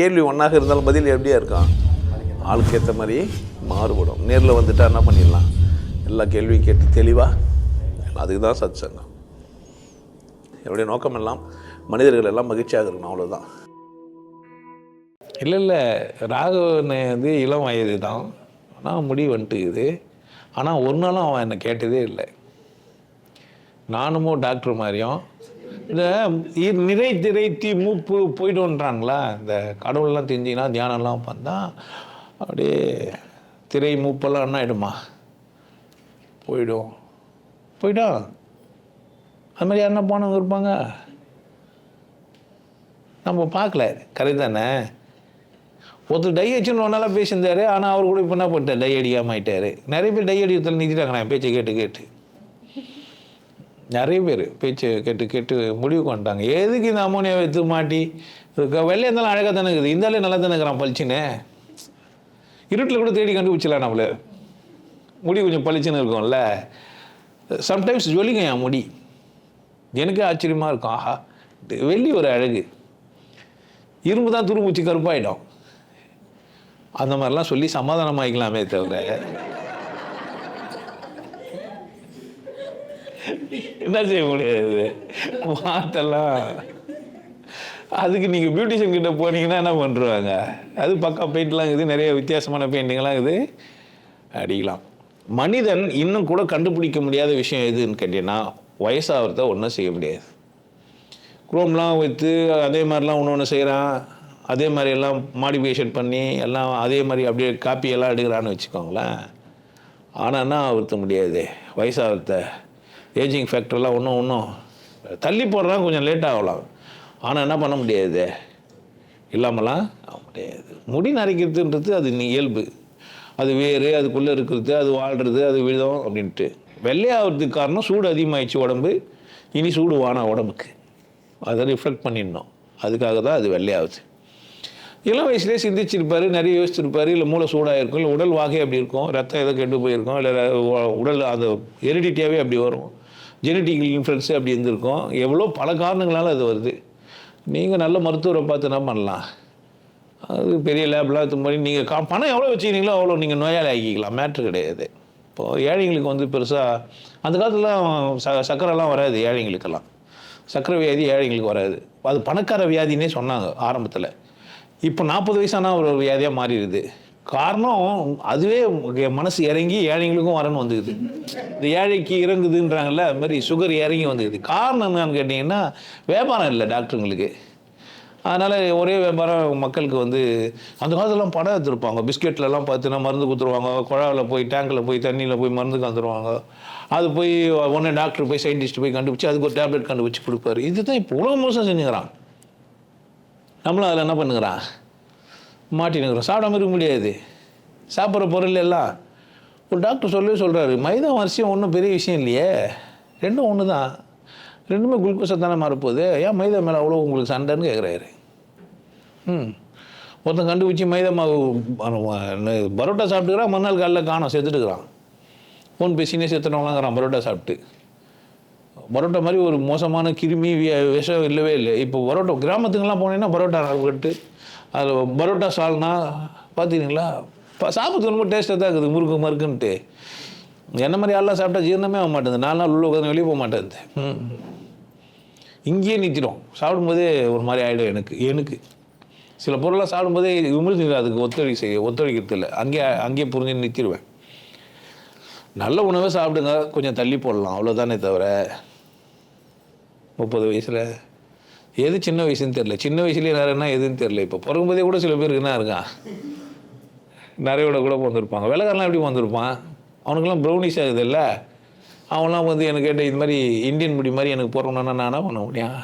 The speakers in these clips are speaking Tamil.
கேள்வி ஒன்றாக இருந்தாலும் பதில் எப்படியா இருக்கான் ஆளுக்கு ஏற்ற மாதிரி மாறுபடும். நேரில் வந்துட்டா என்ன பண்ணிடலாம்? எல்லா கேள்வியும் கேட்டு தெளிவாக அதுக்கு தான் சத் சங்கம் என்னுடைய நோக்கம் எல்லாம் மனிதர்கள் எல்லாம் மகிழ்ச்சியாக இருக்கணும் அவ்வளோதான் இல்லை இல்லை. ராகவன் வந்து இளம் வயது தான் ஆனால் முடி இது ஆனால் ஒரு நாளும் அவன் என்னை கேட்டதே இல்லை. நானும் டாக்டர் மாதிரியும் இந்த இ- நிறை திரைத்தி மூப்பு போய்டுன்றாங்களா இந்த கடவுள்லாம் தெரிஞ்சிங்கன்னா தியானம்லாம் பார்த்தா அப்படியே திரை மூப்பெல்லாம் என்ன ஆகிடுமா போயிடும். போயிடும் அது மாதிரி யாருன்னா போனவங்க இருப்பாங்க. நம்ம பார்க்கல. கரை தானே. ஒருத்தர் டை அடிச்சுன்னு ஒன்னால பேசியிருந்தாரு. ஆனால் அவர் கூட இப்போ என்ன பண்ணிட்டார்? டை அடிக்காம ஆகிட்டார் நிறைய பேர் டை அடிக்கிறதுல நிறுத்திட்டாங்க. நான் பேச்சை கேட்டு கேட்டு. நிறைய பேர் பேச்சு கேட்டு கேட்டு முடிவு கொண்டாங்க எதுக்கு இந்த அமோனியா எடுத்து மாட்டி? இருக்க வெள்ளை இருந்தாலும் அழகாக தானே இருக்குது. இருந்தாலே நல்லா தானே இருக்கிறான் பளிச்சுன்னு. இருட்டில் கூட தேடி கண்டுபிடிச்சலாம் நம்மள. முடி கொஞ்சம் பளிச்சுன்னு இருக்கும்ல. சம்டைம்ஸ் ஜொலிங்க என் முடி. எனக்கு ஆச்சரியமாக இருக்கும். ஆஹா. வெள்ளி ஒரு அழகு. இரும்பு தான் துரும்புச்சு கருப்பாயிடும். அந்த மாதிரிலாம் சொல்லி சமாதானம் ஆகிக்கலாமே தவிர. என்ன செய்ய முடியாது? மாத்தெல்லாம் அதுக்கு நீங்கள் பியூட்டிஷியன் கிட்ட போனீங்கன்னா என்ன பண்ணுறாங்க அது பக்கா பெயிண்ட்லாம் இருக்குது நிறைய வித்தியாசமான பெயிண்டிங்லாம் இருக்குது. அடிக்கலாம். மனிதன் இன்னும் கூட கண்டுபிடிக்க முடியாத விஷயம் எதுன்னு கேட்டீங்கன்னா வயசாகிறத ஒன்றும் செய்ய முடியாது. குரோம்லாம் வைத்து அதே மாதிரிலாம் ஒன்று ஒன்று செய்கிறான் அதே மாதிரி எல்லாம் மாடிஃபிகேஷன் பண்ணி எல்லாம் அதே மாதிரி அப்படியே காப்பி எல்லாம் எடுக்கிறான்னு வச்சுக்கோங்களேன். ஆனால் என்ன ஆவர்த்த முடியாது? வயசாகிறத ஏஜிங் ஃபேக்டர்லாம் ஒன்றும் ஒன்றும் தள்ளி போடுறா கொஞ்சம் லேட் ஆகலாம். ஆனால் என்ன பண்ண முடியாது? இல்லாமலாம் முடியாது. முடி நரைக்கிறதுன்றது அது நீ இயல்பு. அது வேறு அதுக்குள்ளே இருக்கிறது அது வாழ்கிறது அது விழுதும் அப்படின்ட்டு. வெள்ளையாகிறதுக்கு காரணம் சூடு அதிகமாகிடுச்சு உடம்பு. இனி சூடு வானா உடம்புக்கு. அதை ரிஃப்ளெக்ட் பண்ணிடணும். அதுக்காக தான் அது வெள்ளையாகுது இளம் வயசுலேயே சிந்திச்சிருப்பார் நிறைய யோசிச்சிருப்பார். இல்லை மூளை சூடாக இருக்கும் இல்லை உடல் வாகை அப்படி இருக்கும் ரத்தம் ஏதோ கெட்டு போயிருக்கும் இல்லை உடல் அந்த எரிடிட்டியாகவே அப்படி வரும். ஜெனட்டிக்கல் இன்ஃப்ளூயன்ஸ் அப்படி இருந்திருக்கும். எவ்வளோ பல காரணங்களால் அது வருது. நீங்கள் நல்ல மருத்துவரை பார்த்து என்ன பண்ணலாம்? அது பெரிய லேப்லாம் இது மாதிரி நீங்கள் கா பணம் எவ்வளோ வச்சுக்கிறீங்களோ அவ்வளோ நீங்கள் நோயாளி ஆக்கிக்கலாம். மேட்ரு கிடையாது. இப்போது ஏழைங்களுக்கு வந்து பெருசாக அந்த காலத்துலலாம் ச சக்கரைலாம் வராது ஏழைங்களுக்கெல்லாம் சக்கரை வியாதி ஏழைங்களுக்கு வராது. அது பணக்கார வியாதினே சொன்னாங்க ஆரம்பத்தில். இப்போ நாற்பது வயசானால் ஒரு வியாதியாக மாறிடுது. காரணம் அதுவே மனசு இறங்கி ஏழைங்களுக்கும் வரணும் வந்துக்குது. இந்த ஏழைக்கு இறங்குதுன்றாங்கல்ல அது மாதிரி சுகர் இறங்கி வந்துக்குது. காரணம் என்னன்னு கேட்டிங்கன்னா வியாபாரம் இல்லை டாக்டருங்களுக்கு. அதனால் ஒரே வியாபாரம் மக்களுக்கு வந்து அந்த காலத்துலலாம் படம் எடுத்துருப்பாங்க. பிஸ்கெட்லலாம் பார்த்தீங்கன்னா மருந்து கொடுத்துருவாங்க. குழாவில் போய் டேங்கில் போய் தண்ணியில் போய் மருந்து கந்துருவாங்க அது போய் உடனே டாக்டர் போய் சயின்டிஸ்ட் போய் கண்டுபிடிச்சி அதுக்கு ஒரு டேப்லெட் கண்டுபிடிச்சி கொடுப்பாரு. இதுதான் இப்போ உலகம் மோசம் செஞ்சுக்கிறான். நம்மளும் அதில் என்ன பண்ணுங்கிறான் மாட்டினுக்கிறோம். சாப்பிடாம இருக்க முடியாது. சாப்பிட்ற பொருள் எல்லாம். ஒரு டாக்டர் சொல்லவே சொல்கிறாரு மைதா அரிசியும் ஒன்றும் பெரிய விஷயம் இல்லையே. ரெண்டும் ஒன்று தான் ரெண்டுமே குளுக்கோஸை தானே மாறப்போகுது ஏன் மைதா மேலே அவ்வளோ உங்களுக்கு சண்டைன்னு கேட்குறாரு ம். ஒருத்தன் கண்டுபிடிச்சி மைதா மாவு பரோட்டா சாப்பிட்டுக்கிறான் மறுநாள் காலையில் காணும் செத்துட்டுக்கிறான். ஃபோன் பேசினே செத்துனவங்களாங்கிறான் பரோட்டா சாப்பிட்டு. பரோட்டா மாதிரி ஒரு மோசமான கிருமி விஷம் இல்லவே இல்லை. இப்போ பரோட்டா கிராமத்துக்கெல்லாம் போனீங்கன்னா பரோட்டா கட்டு. அதில் பரோட்டா சால்னா பார்த்துக்கிறீங்களா இப்போ சாப்பிட்றது ரொம்ப டேஸ்ட்டாக தான் இருக்குது முறுக்கு மறுக்குன்ட்டு. என்ன மாதிரி ஆள்லாம் சாப்பிட்டா ஜீரணமே ஆக மாட்டேங்குது. நாலு நாள் உள்ள உட்காந்து வெளியே போக மாட்டேங்குது ம். இங்கேயே நிற்கிறோம் சாப்பிடும்போதே ஒரு மாதிரி ஆகிடும் எனக்கு எனக்கு. சில பொருளாக சாப்பிடும்போதே விமர்சனம் அதுக்கு ஒத்துழைக்க செய்ய ஒத்துழைக்கிறது இல்லை. அங்கேயே அங்கேயே புரிஞ்சு நிறுத்திடுவேன். நல்ல உணவை சாப்பிடுங்க. கொஞ்சம் தள்ளி போடலாம். அவ்வளோதானே தவிர. முப்பது வயசில் எது சின்ன வயசுன்னு தெரில சின்ன வயசுலேயே நிறையனா எதுன்னு தெரில இப்போ. பிறகும்போதே கூட சில பேருக்கு என்ன இருக்கான் நிறையோட கூட வந்திருப்பாங்க வெள்ளக்காரலாம் எப்படி வந்திருப்பான் அவனுக்கெல்லாம் ப்ரௌனிஷ் ஆகுது இல்லை அவன்லாம் வந்து எனக்கு கேட்ட இது மாதிரி இந்தியன் முடி மாதிரி எனக்கு போகிறோம்னா நான் பண்ண முடியும்?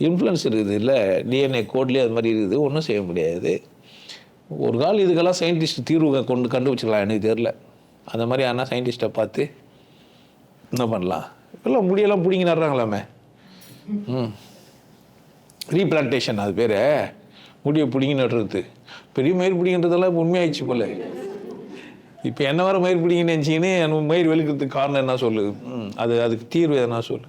இன்ஃப்ளூயன்ஸ் இருக்குது இல்லை. டிஎன்ஏ கோட்லேயே அது மாதிரி இருக்குது. ஒன்றும் செய்ய முடியாது. ஒரு கால் இதுக்கெல்லாம் சயின்டிஸ்ட் தீர்வு கொண்டு கண்டுபிடிச்சிக்கலாம் எனக்கு தெரில அந்த மாதிரி ஆனால் சயின்டிஸ்ட்டை பார்த்து என்ன பண்ணலாம்? இப்போல்லாம் முடியெல்லாம் பிடிங்கி நடுறாங்களாமே. ம். ரீபிளான்டேஷன் அது பேர். முடியை பிடிங்கி நடுறது. பெரிய மயிர் பிடிங்கின்றதெல்லாம் உண்மையாயிடுச்சு போல. இப்போ என்ன வர மயிர் பிடிங்கன்னு நினச்சிக்கின்னு மயிர் வெளுக்கிறதுக்கு காரணம் என்ன சொல்லு ம் அது அதுக்கு தீர்வு எதனா சொல்லு.